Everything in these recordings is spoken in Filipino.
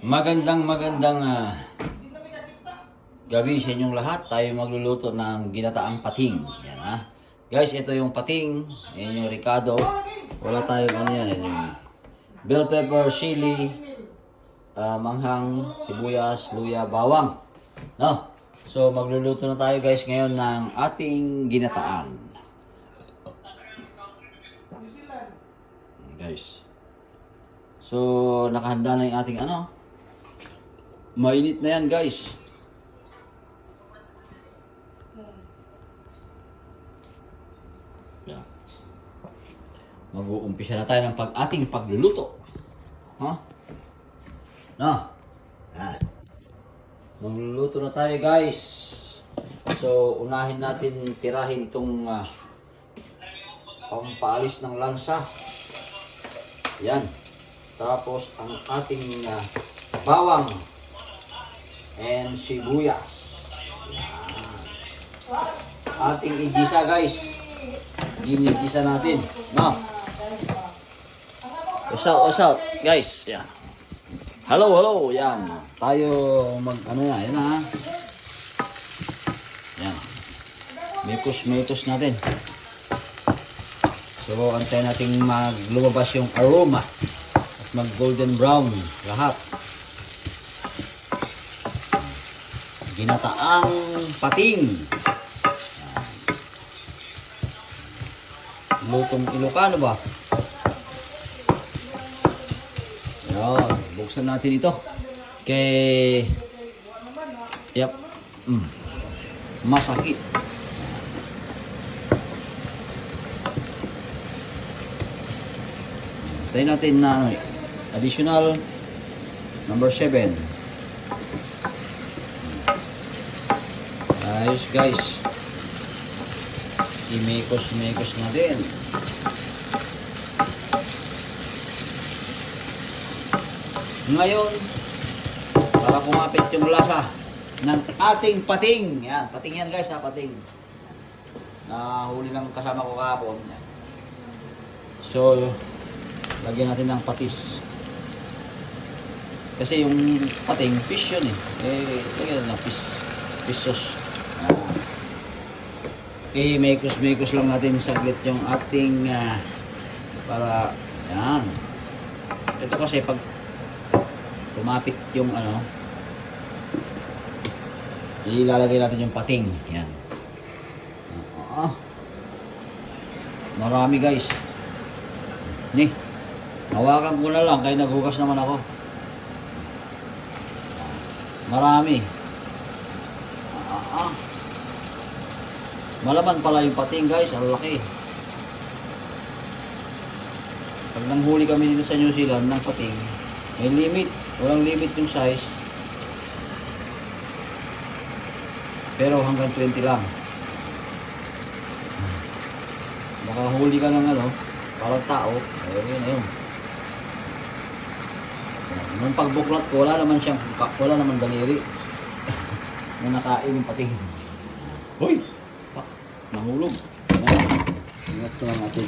Magandang magandang ah, gabi sa inyong lahat. Tayo magluluto ng ginataang pating. Yan ha. Guys, ito yung pating. Yan yung Ricardo. Wala tayong ano yan. Yan yung bell pepper, chili, ah, manghang, sibuyas, luya, bawang. No? So magluluto na tayo guys ngayon ng ating ginataan. Guys. So nakahanda na yung ating ano. Mainit na yan guys. Yeah. Mag-uumpisa na tayo ng pag ating pagluluto. Ha? No? Ah. Magluluto na tayo guys. So, unahin natin tirahin itong uh, pampaalis ng lansa. Yan. Tapos, ang ating ah, bawang and sibuyas. Yan. Ating igisa guys. Ginigisa natin. No? Usaw, usaw. Guys, yan. Hello, hello. Yan. Tayo mag, ano na, yan ha. Yan. Mikos, mikos natin. So, antayin natin maglumabas yung aroma. Mag golden brown lahat. Ginataang pating. Lutong Ilocano ba? Yan, buksan natin ito. Kay Yep. Mm. Masakit. Tayo natin na ano, additional number 7. Ayos guys. Imikos-mikos natin. Ngayon, para kumapit yung lasa ng ating pating. Yan, pating yan guys ha, pating. Nahuli lang kasama ko kahapon. Yan. So, lagyan natin ng patis. Kasi yung pating, fish yun eh. Eh, lagyan ng fish, fish sauce. Ah. Okay, mekos-mekos lang natin saglit yung ating ah, para, yan. Ito kasi pag tumapit yung ano, ilalagay natin yung pating. Yan. Ah. Marami guys. Ni, hawakan ko na lang kaya naghugas naman ako. Marami. Ah, ah. Malaman pala yung pating guys, ang laki. Pag nanghuli kami dito sa New Zealand ng pating, may limit. Walang limit yung size. Pero hanggang 20 lang. Baka huli ka ng ano, parang tao. Ayun, yun, ayun. Nung pagbuklat ko, wala naman siyang, wala naman daliri. na nakain yung pating. Hoy! Ah, nahulog. Ingat ko lang natin.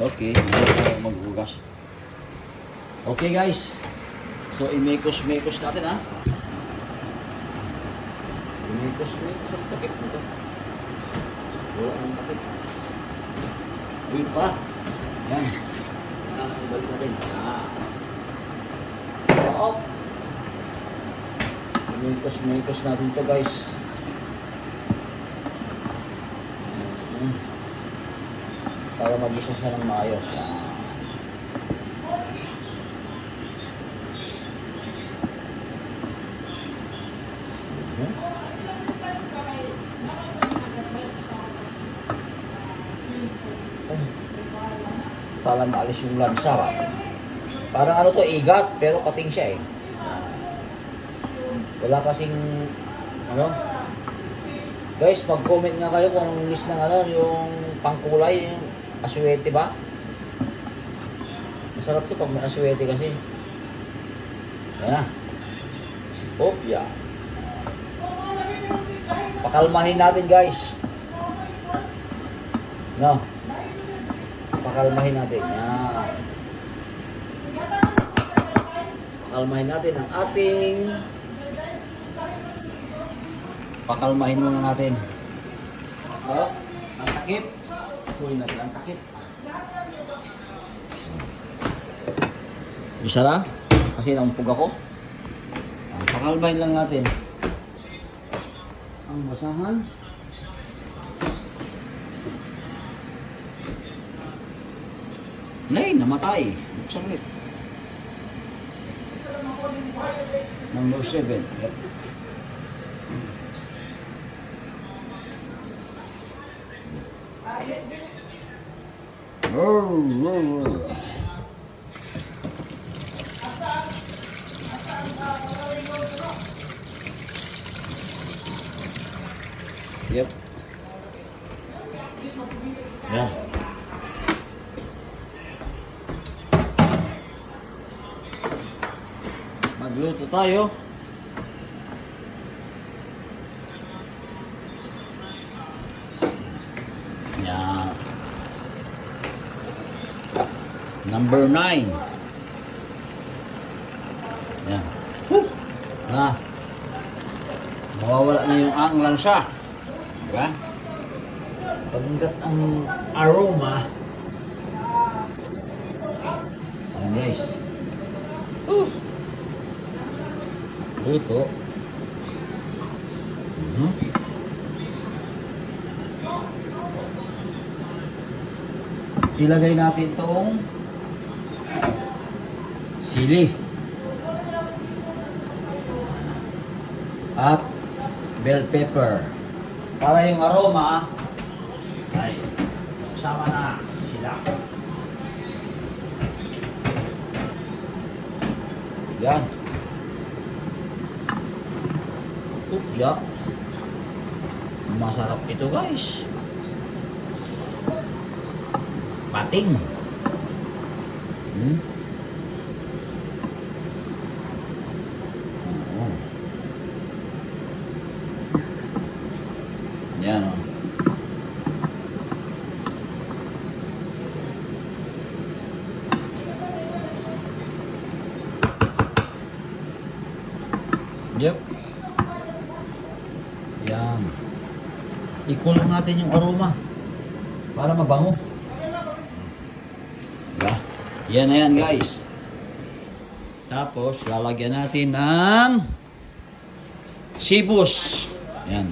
Okay, hindi tayo maghugas. Okay guys. So, imekos-mekos natin ha. Imekos-mekos ang takip nito. Wala ang takip. Uy pa. Yan. Ah, balik natin. Ah. Oop. Imekos-mekos natin to guys. Para mag-isa siya ng maayos. Yan. Para maalis yung lansa. Parang ano to, igat, pero pating siya eh. Wala kasing, ano, guys, mag-comment nga kayo kung anong list ng ano, yung pangkulay, yung aswete ba? Masarap to pag may aswete kasi. Ayan na. Oh, yeah. Pakalmahin natin guys. No. Pakalmahin natin. Yan. Pakalmahin natin ang ating pakalmahin muna natin. So, ang takip. Huli natin ang takip. Isa na? Kasi naumpog ako. Ah, Pakalmahin lang natin. Ang basahan. Nay, namatay. Buksan ulit. Number 7. Yep. Oh, oh, oh. Yep. Yeah. Magluto tayo. Yeah. Number 9. Yan. Na. Mawawala na yung ang lansa. Diba? Pagkat ang aroma. Ayan guys. Oof. Luto. Mhm. Ilagay natin tong sili. At bell pepper. Para yung aroma ay sama na sila. Yan. Upya. Masarap ito guys. Pating. Hmm? Oo. Yan o. Yep. Yan. Ikulong natin yung aroma para mabango. Diba? Yan na yan guys. Tapos lalagyan natin ng sibus. Yan.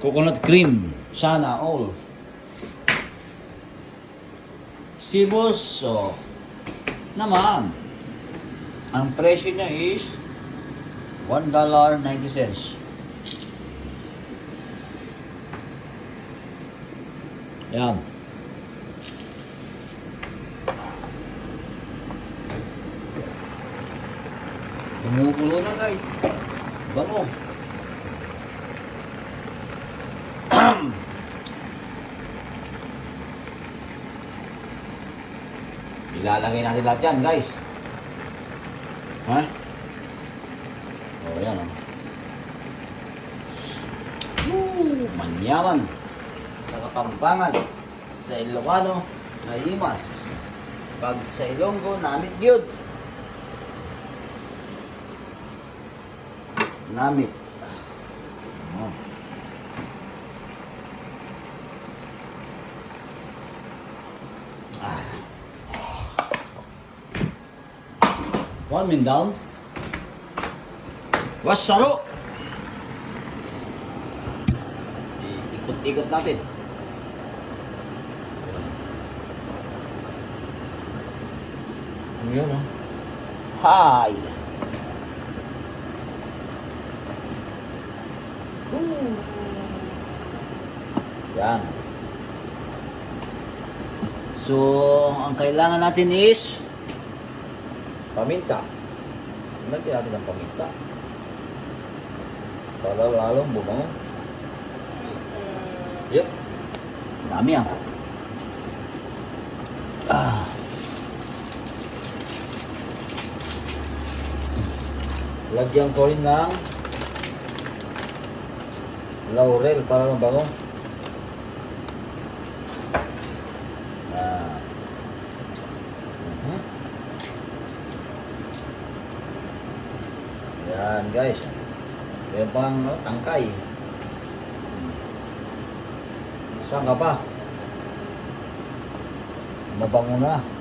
Coconut cream. Sana all. Sibus. So, naman. Ang presyo niya is $1.90. Yan. Kumukulo na guys. Bango. Ilalagay natin lahat yan guys. Ha? Oh, yan oh. Woo! Manyaman. Kapampangan. Sa Ilocano, Naimas. Pag sa Ilonggo, namit gyud. Namit. Oh. Ah. One min down. Wasaro. Ikot-ikot natin. Ayan o. Hi! Yan. So, ang kailangan natin is paminta. Lagyan natin ng paminta. Para lalong bumango. Yep. Dami ah. Ah. Lagyan ko rin ng laurel para mabango. Ah. Yan guys. Yan pang no, tangkay. Saan ka pa? Mabango na.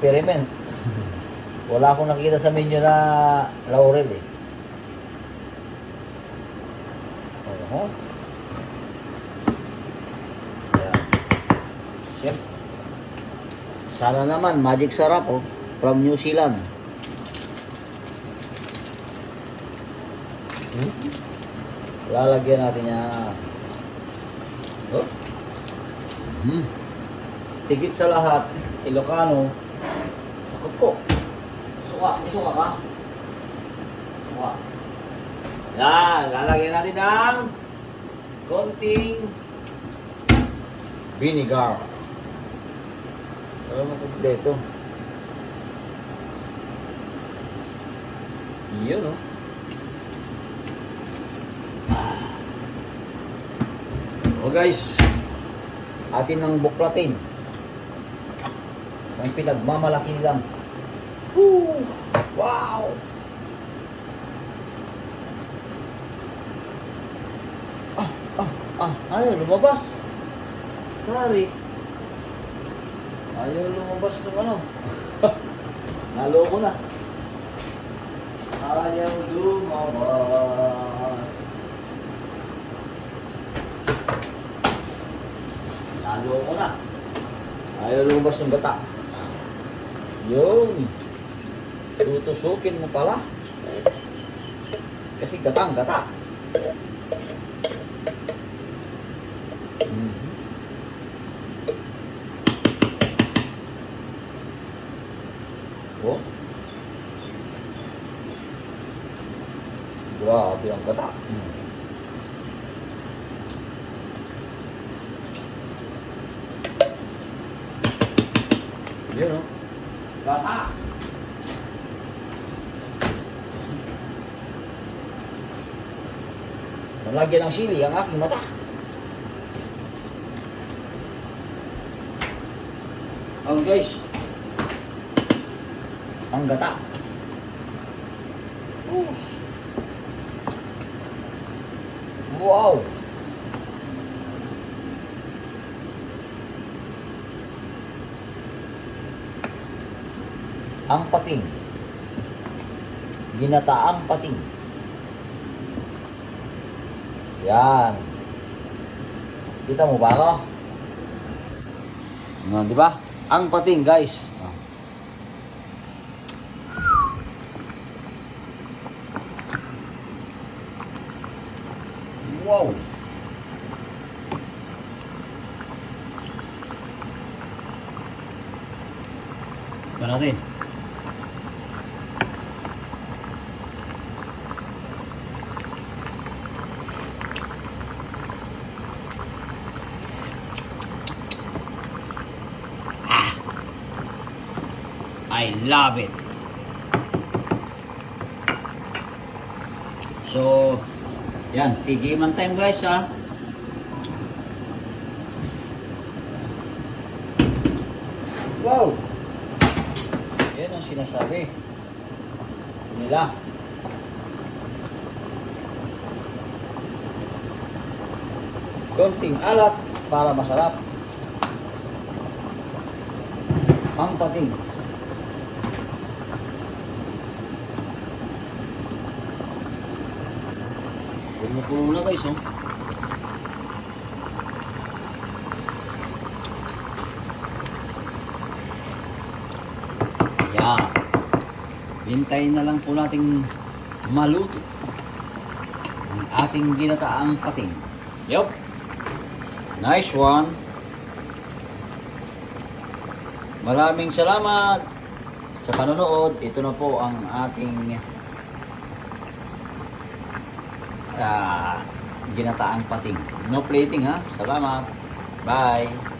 Experiment. Wala akong nakita sa menu na laurel eh. Oo. Chef. Sana naman, magic sarap oh. From New Zealand. Hmm? Lalagyan natin yan. Oh. Hmm. Tigit sa lahat, Ilocano. Suka, suka ka? Suka. Yan, lalagyan natin ng konting vinegar. Alam mo kompleto. Yun, oh. O guys, atin ng buklatin. Ang pinagmamalaki nilang. Woo! Wow! Ah, ah, ah, ayaw lumabas. Kari. Ayaw lumabas ng ano. Naloko na. Ayaw lumabas. Naloko na. Ayaw lumabas ng gata. Yung. Tutusukin mo pala. Kasi gatang gata. Mhm. Oh. Grabe ang gata. Hmm. Yun oh. Gata. Nalagyan ng sili ang aking mata. Ang guys. Ang gata. Oof. Wow. Ang pating. Ginataang pating. Yan. Kita mo ba ako? Yan, di ba? Ang pating, guys. Wow. Ito natin. I love it. So, yan, tigiman time guys ha. Wow! Yan ang sinasabi nila. Konting alat para masarap. Ang Kumukulo na guys, oh. Yan. Hintayin na lang po nating maluto ang ating ginataang pating. Yup. Nice one. Maraming salamat sa panonood. Ito na po ang ating ah, ginataang pating. No plating ha. Salamat. Bye.